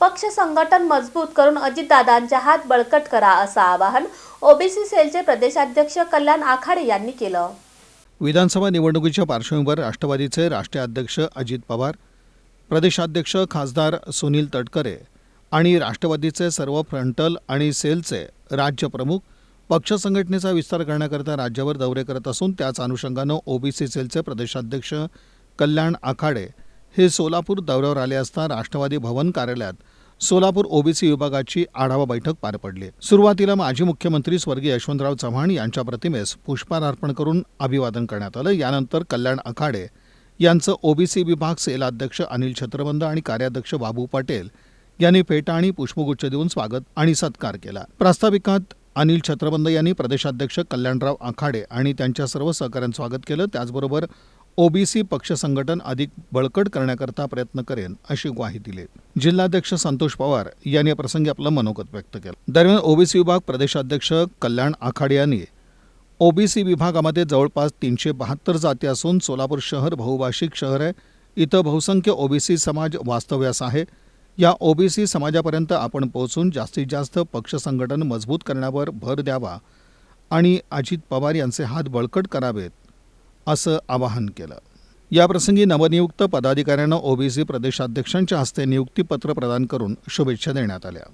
पक्ष संघटन मजबूत करून अजितदादांच्या हात बळकट करा असं आवाहन ओबीसी सेलचे प्रदेशाध्यक्ष कल्याण आखाडे यांनी केलं. विधानसभा निवडणुकीच्या पार्श्वभूमीवर राष्ट्रवादीचे राष्ट्रीय अध्यक्ष अजित पवार प्रदेशाध्यक्ष खासदार सुनील तटकरे आणि राष्ट्रवादीचे सर्व फ्रंटल आणि सेलचे राज्य प्रमुख पक्ष संघटनेचा विस्तार करण्याकरता राज्यावर दौरे करत असून त्याच अनुषंगानं ओबीसी सेलचे प्रदेशाध्यक्ष कल्याण आखाडे हे सोलापूर दौऱ्यावर आले असता राष्ट्रवादी भवन कार्यालयात सोलापूर ओबीसी विभागाची आढावा बैठक पार पडली. सुरुवातीला माजी मुख्यमंत्री स्वर्गीय यशवंतराव चव्हाण यांच्या प्रतिमेस पुष्पहार अर्पण करून अभिवादन करण्यात आलं. यानंतर कल्याण आखाडे यांचं ओबीसी विभाग सेल अध्यक्ष अनिल छत्रबंद आणि कार्याध्यक्ष बाबू पटेल यांनी फेटा आणि पुष्पगुच्छ देऊन स्वागत आणि सत्कार केला. प्रास्ताविकात अनिल छत्रबंद यांनी प्रदेशाध्यक्ष कल्याणराव आखाडे आणि त्यांच्या सर्व सहकाऱ्यांचं स्वागत केलं. त्याचबरोबर ओबीसी पक्ष संघटन अधिक बळकट करण्याकरता प्रयत्न करेन अशी ग्वाही दिली. जिल्हाध्यक्ष संतोष पवार यांनी या प्रसंगी आपलं मनोगत व्यक्त केलं. दरम्यान ओबीसी विभाग प्रदेशाध्यक्ष कल्याण आखाडे यांनी ओबीसी विभागामध्ये जवळपास तीनशे बहात्तर जाती असून सोलापूर शहर बहुभाषिक शहर आहे. इथं बहुसंख्य ओबीसी समाज वास्तव्यास आहे. या ओबीसी समाजापर्यंत आपण पोहोचून जास्तीत जास्त पक्ष संघटन मजबूत करण्यावर भर द्यावा आणि अजित पवार यांचे हात बळकट करावेत असं आवाहन केलं. याप्रसंगी नवनियुक्त पदाधिकाऱ्यांना ओबीसी प्रदेशाध्यक्षांच्या हस्ते नियुक्तीपत्र प्रदान करून शुभेच्छा देण्यात आल्या.